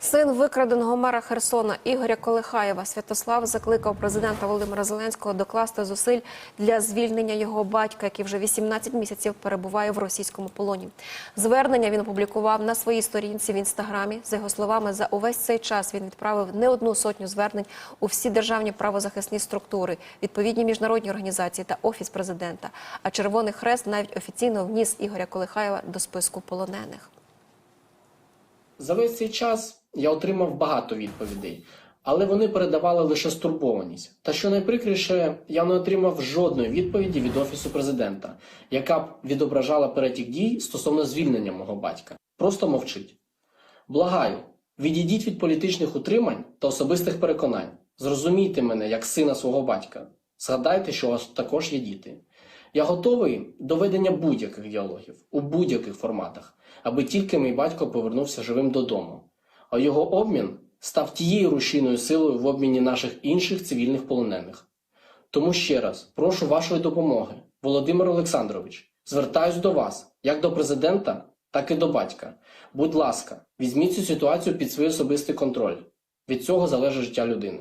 Син викраденого мера Херсона Ігоря Колихаєва Святослав закликав президента Володимира Зеленського докласти зусиль для звільнення його батька, який вже 18 місяців перебуває в російському полоні. Звернення він опублікував на своїй сторінці в інстаграмі. За його словами, за увесь цей час він відправив не одну сотню звернень у всі державні правозахисні структури, відповідні міжнародні організації та офіс президента. А Червоний Хрест навіть офіційно вніс Ігоря Колихаєва до списку полонених. За весь цей час я отримав багато відповідей, але вони передавали лише стурбованість. Та що найприкріше, я не отримав жодної відповіді від офісу президента, яка б відображала перетік дій стосовно звільнення мого батька. Просто мовчить. Благаю, відійдіть від політичних утримань та особистих переконань. Зрозумійте мене як сина свого батька. Згадайте, що у вас також є діти. Я готовий до ведення будь-яких діалогів у будь-яких форматах, аби тільки мій батько повернувся живим додому, а його обмін став тією рушійною силою в обміні наших інших цивільних полонених. Тому ще раз прошу вашої допомоги, Володимир Олександрович, звертаюсь до вас як до президента, так і до батька. Будь ласка, візьміть цю ситуацію під свій особистий контроль. Від цього залежить життя людини.